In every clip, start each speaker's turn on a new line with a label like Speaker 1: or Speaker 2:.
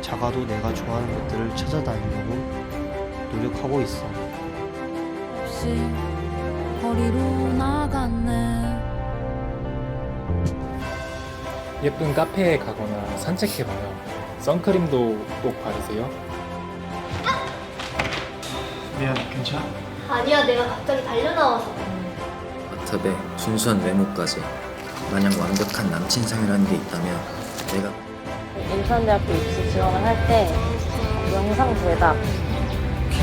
Speaker 1: 작아도 내가 좋아하는 것들을 찾아다니려고 노력하고 있어.
Speaker 2: 없이 거리로 나갔네
Speaker 3: 예쁜 카페에 가거나 산책해봐요. 선크림도 꼭 바르세요.
Speaker 1: 미안, 괜찮아?
Speaker 4: 아니야, 내가 갑자기 달려나와서.
Speaker 5: 탑에 순수한 외모까지 마냥 완벽한 남친상이라는 게 있다면 내가
Speaker 6: 인천대학교 입시 지원을 할 때 영상 대답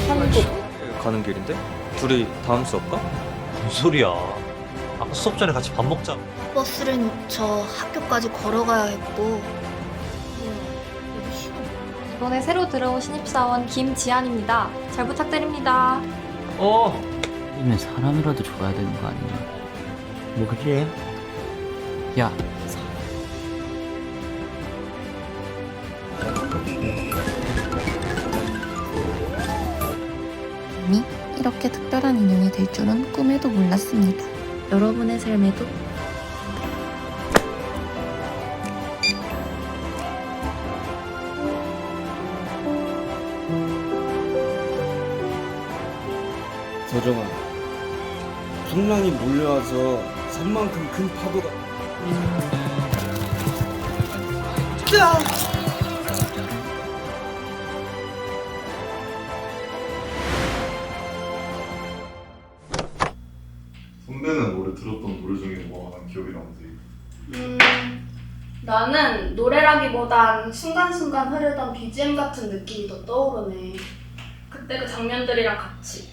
Speaker 6: 편집
Speaker 7: 가는 길인데? 둘이 다음 수업 가?
Speaker 8: 무슨 소리야? 아까 수업 전에 같이 밥 먹자.
Speaker 4: 버스를 놓쳐 학교까지 걸어가야 했고.
Speaker 9: 이번에 새로 들어온 신입사원 김지안입니다. 잘 부탁드립니다.
Speaker 8: 어.
Speaker 10: 이면 사람이라도 줘야 되는 거 아니냐?
Speaker 1: 뭐 그래?
Speaker 10: 야,
Speaker 11: 이 이렇게 특별한 인연이 될 줄은 꿈에도 몰랐습니다.
Speaker 4: 여러분의 삶에도
Speaker 12: 서정아 풍랑이 몰려와서 산만큼 큰 파도가
Speaker 13: 선배는 올해 들었던 노래 중에 뭐가 난 기억이 남지?
Speaker 14: 음, 나는 노래라기보단 순간순간 흐르던 BGM 같은 느낌이 더 떠오르네. 그때 그 장면들이랑 같이.